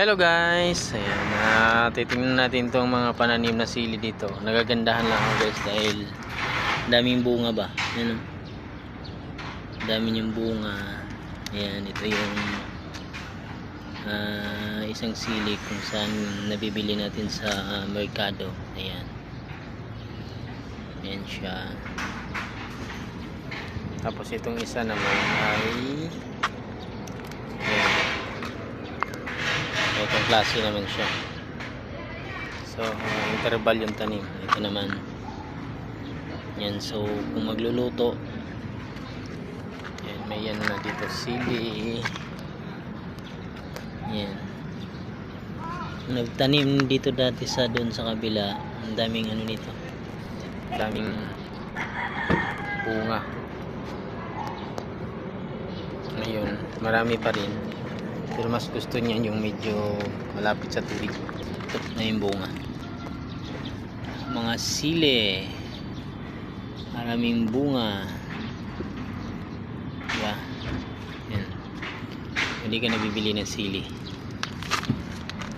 Hello guys! Ayan, uh, titingnan natin itong mga pananim na sili dito. Nagagandahan lang ako guys dahil daming bunga ba. Yan o. Dami yung bunga. Ayan, ito yung ah, isang sili kung saan nabibili natin sa ah, merkado. Ayan. Ayan siya. Tapos itong isa naman ay ayan. Itong klase naman siya. So, uh, interval yung tanim. Ito naman. Yan. So, kung magluluto, yan, may yan na dito. Sili. Yan. Nagtanim dito dati sa doon sa kabila. Ang daming ano nito. Daming bunga. Ngayon, marami pa rin. Pero mas gusto niya yung medyo malapit sa tubig. Ito na yung bunga. Mga sile. Maraming bunga. Diba? Yan. Hindi ka nabibili ng sili.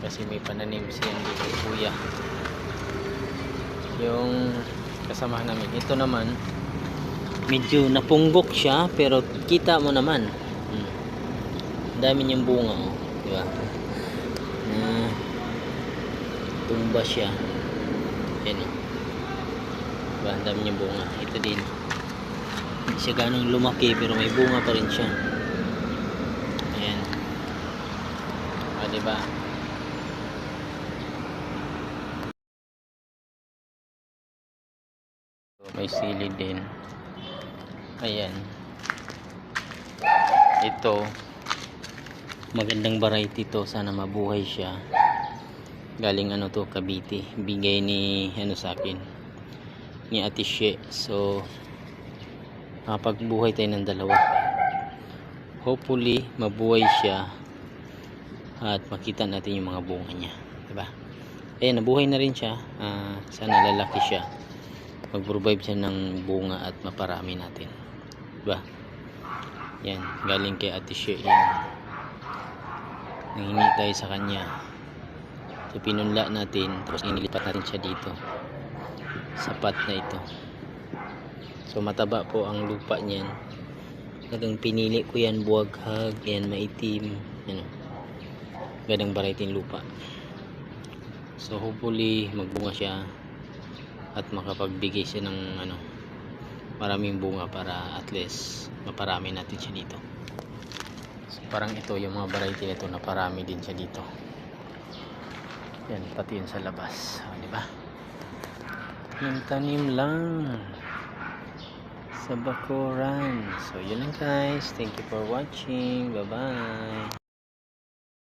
Kasi may pananim siya dito kuya. Yung kasama namin. Ito naman, medyo napunggok siya pero kita mo naman. Dami niyang bunga oh, di ba? Ah, tumba siya. Yan oh. Diba? Ang dami niyang bunga. Ito din. Hindi siya ganong lumaki pero may bunga pa rin siya. Ayan. Ah, di ba? May sili din. Ayan. Ito. Magandang variety to. Sana mabuhay siya. Galing ano to, Cavite. Bigay ni, ano sa akin, ni Ate She. So, makapagbuhay tayo ng dalawa. Hopefully, mabuhay siya. At makita natin yung mga bunga niya. Diba? Ayan, nabuhay na rin siya. Ah, sana lalaki siya mag-revive siya ng bunga at maparami natin. Diba? Yan, galing kay Ate She yan. Nanghingi tayo sa kanya. So, pinunla natin, tapos inilipat natin siya dito. Sapat na ito. So, mataba po ang lupa niyan. Talagang pinili ko yan, buwaghag, yan, maitim. Ano, gadang variety lupa. So, hopefully, magbunga siya at makapagbigay siya ng ano maraming bunga para at least maparami natin siya dito parang ito yung mga variety nito na parami din siya dito. Yan pati yun sa labas. O, diba yung tanim lang. Sa bakuran. So yun lang guys. Thank you for watching. Bye bye